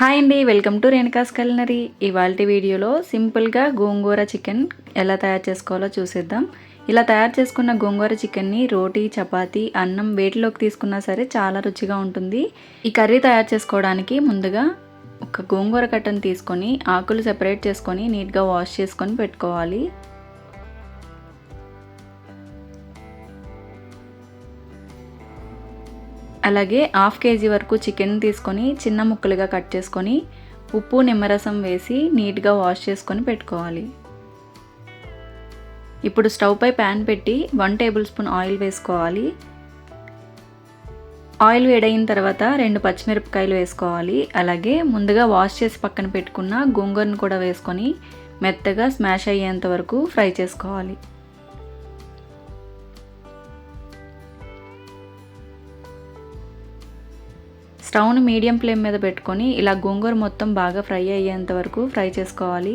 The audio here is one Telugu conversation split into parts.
హాయ్ అండి వెల్కమ్ టు రేణుకాస్ కల్నరీ. ఇవాళ వీడియోలో సింపుల్గా గోంగూర చికెన్ ఎలా తయారు చేసుకోవాలో చూసేద్దాం. ఇలా తయారు చేసుకున్న గోంగూర చికెన్ని రోటీ చపాతీ అన్నం వేటిలోకి తీసుకున్నా సరే చాలా రుచిగా ఉంటుంది. ఈ కర్రీ తయారు చేసుకోవడానికి ముందుగా ఒక గోంగూర కట్టను తీసుకొని ఆకులు సెపరేట్ చేసుకొని నీట్గా వాష్ చేసుకొని పెట్టుకోవాలి. అలాగే హాఫ్ కేజీ వరకు చికెన్ తీసుకొని చిన్న ముక్కలుగా కట్ చేసుకొని ఉప్పు నిమ్మరసం వేసి నీట్గా వాష్ చేసుకొని పెట్టుకోవాలి. ఇప్పుడు స్టవ్ పై ప్యాన్ పెట్టి వన్ టేబుల్ స్పూన్ ఆయిల్ వేసుకోవాలి. ఆయిల్ వేడైన తర్వాత రెండు పచ్చిమిరపకాయలు వేసుకోవాలి. అలాగే ముందుగా వాష్ చేసి పక్కన పెట్టుకున్న గోంగూరను కూడా వేసుకొని మెత్తగా స్మాష్ అయ్యేంత వరకు ఫ్రై చేసుకోవాలి. స్టవ్ని మీడియం ఫ్లేమ్ మీద పెట్టుకొని ఇలా గోంగూర మొత్తం బాగా ఫ్రై అయ్యేంత వరకు ఫ్రై చేసుకోవాలి.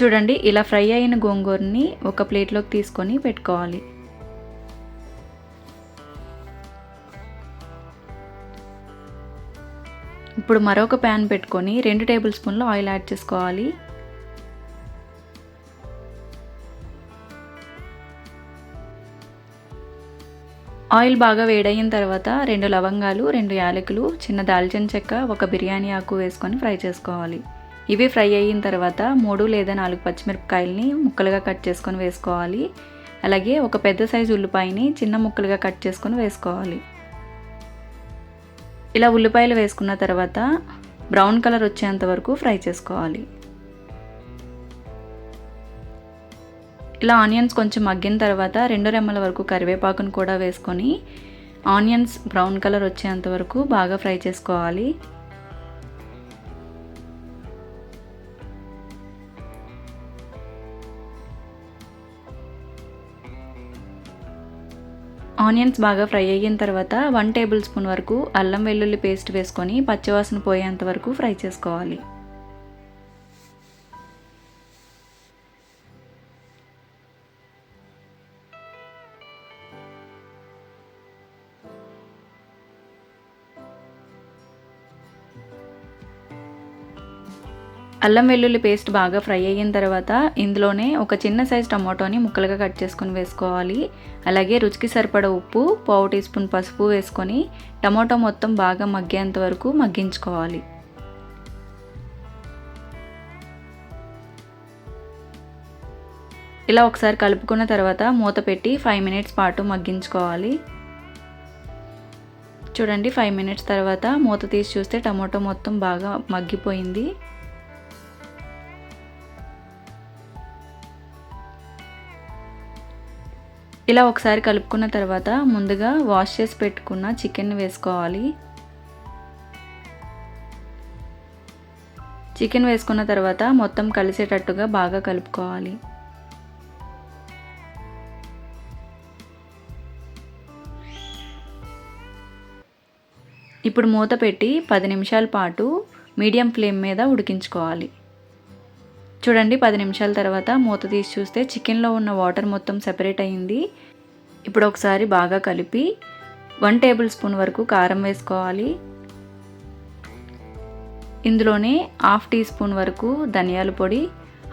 చూడండి ఇలా ఫ్రై అయిన గోంగూరని ఒక ప్లేట్లోకి తీసుకొని పెట్టుకోవాలి. ఇప్పుడు మరొక ప్యాన్ పెట్టుకొని రెండు టేబుల్ స్పూన్లు ఆయిల్ యాడ్ చేసుకోవాలి. ఆయిల్ బాగా వేడయిన తర్వాత రెండు లవంగాలు రెండు యాలకులు చిన్న దాల్చిన చెక్క ఒక బిర్యానీ ఆకు వేసుకొని ఫ్రై చేసుకోవాలి. ఇవి ఫ్రై అయిన తర్వాత మూడు లేదా నాలుగు పచ్చిమిరపకాయలని ముక్కలుగా కట్ చేసుకొని వేసుకోవాలి. అలాగే ఒక పెద్ద సైజు ఉల్లిపాయని చిన్న ముక్కలుగా కట్ చేసుకొని వేసుకోవాలి. ఇలా ఉల్లిపాయలు వేసుకున్న తర్వాత బ్రౌన్ కలర్ వచ్చేంత వరకు ఫ్రై చేసుకోవాలి. ఇలా ఆనియన్స్ కొంచెం మగ్గిన తర్వాత రెండు రెమ్మల వరకు కరివేపాకును కూడా వేసుకొని ఆనియన్స్ బ్రౌన్ కలర్ వచ్చేంత వరకు బాగా ఫ్రై చేసుకోవాలి. ఆనియన్స్ బాగా ఫ్రై అయిన తర్వాత వన్ టేబుల్ స్పూన్ వరకు అల్లం వెల్లుల్లి పేస్ట్ వేసుకొని పచ్చివాసన పోయేంత వరకు ఫ్రై చేసుకోవాలి. అల్లం వెల్లుల్లి పేస్ట్ బాగా ఫ్రై అయిన తర్వాత ఇందులోనే ఒక చిన్న సైజ్ టమాటోని ముక్కలుగా కట్ చేసుకొని వేసుకోవాలి. అలాగే రుచికి సరిపడ ఉప్పు పావు టీ స్పూన్ పసుపు వేసుకొని టమాటో మొత్తం బాగా మగ్గేంత వరకు మగ్గించుకోవాలి. ఇలా ఒకసారి కలుపుకున్న తర్వాత మూత పెట్టి ఫైవ్ మినిట్స్ పాటు మగ్గించుకోవాలి. చూడండి ఫైవ్ మినిట్స్ తర్వాత మూత తీసి చూస్తే టమాటో మొత్తం బాగా మగ్గిపోయింది. ఇలా ఒకసారి కలుపుకున్న తర్వాత ముందుగా వాష్ చేసి పెట్టుకున్న చికెన్ వేసుకోవాలి. చికెన్ వేసుకున్న తర్వాత మొత్తం కలిసేటట్టుగా బాగా కలుపుకోవాలి. ఇప్పుడు మూత పెట్టి పది నిమిషాల పాటు మీడియం ఫ్లేమ్ మీద ఉడికించుకోవాలి. చూడండి పది నిమిషాల తర్వాత మూత తీసి చూస్తే చికెన్లో ఉన్న వాటర్ మొత్తం సెపరేట్ అయ్యింది ఇప్పుడు ఒకసారి బాగా కలిపి వన్ టేబుల్ స్పూన్ వరకు కారం వేసుకోవాలి. ఇందులోనే హాఫ్ టీ స్పూన్ వరకు ధనియాల పొడి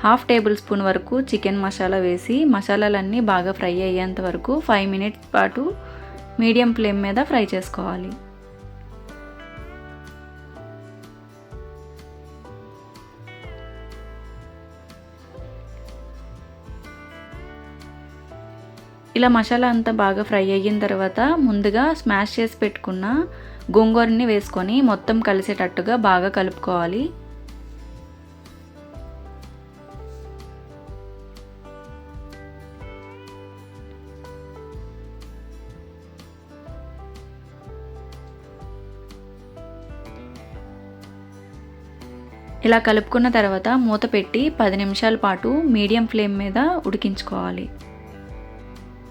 హాఫ్ టేబుల్ స్పూన్ వరకు చికెన్ మసాలా వేసి మసాలాలన్నీ బాగా ఫ్రై అయ్యేంత వరకు ఫైవ్ మినిట్స్ పాటు మీడియం ఫ్లేమ్ మీద ఫ్రై చేసుకోవాలి. ఇలా మసాలా అంతా బాగా ఫ్రై అయిన తర్వాత ముందుగా స్మాష్ చేసి పెట్టుకున్న గోంగూరని వేసుకొని మొత్తం కలిసేటట్టుగా బాగా కలుపుకోవాలి. ఇలా కలుపుకున్న తర్వాత మూత పెట్టి పది నిమిషాల పాటు మీడియం ఫ్లేమ్ మీద ఉడికించుకోవాలి.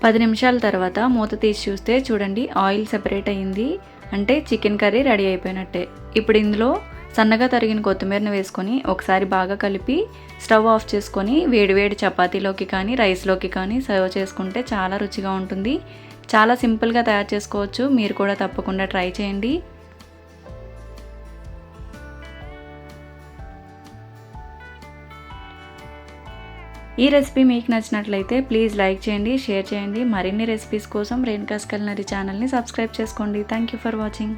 పది నిమిషాల తర్వాత మూత తీసి చూస్తే చూడండి ఆయిల్ సెపరేట్ అయ్యింది అంటే చికెన్ కర్రీ రెడీ అయిపోయినట్టే. ఇప్పుడు ఇందులో సన్నగా తరిగిన కొత్తిమీరని వేసుకొని ఒకసారి బాగా కలిపి స్టవ్ ఆఫ్ చేసుకొని వేడివేడి చపాతీలోకి కానీ రైస్లోకి కానీ సర్వ్ చేసుకుంటే చాలా రుచిగా ఉంటుంది. చాలా సింపుల్గా తయారు చేసుకోవచ్చు. మీరు కూడా తప్పకుండా ట్రై చేయండి. ఈ రెసిపీ మీకు నచ్చినట్లయితే ప్లీజ్ లైక్ చేయండి షేర్ చేయండి. మరిన్ని రెసిపీస్ కోసం రేణుకాస్ కల్నరీ ఛానల్ని సబ్స్క్రైబ్ చేసుకోండి. Thank you for watching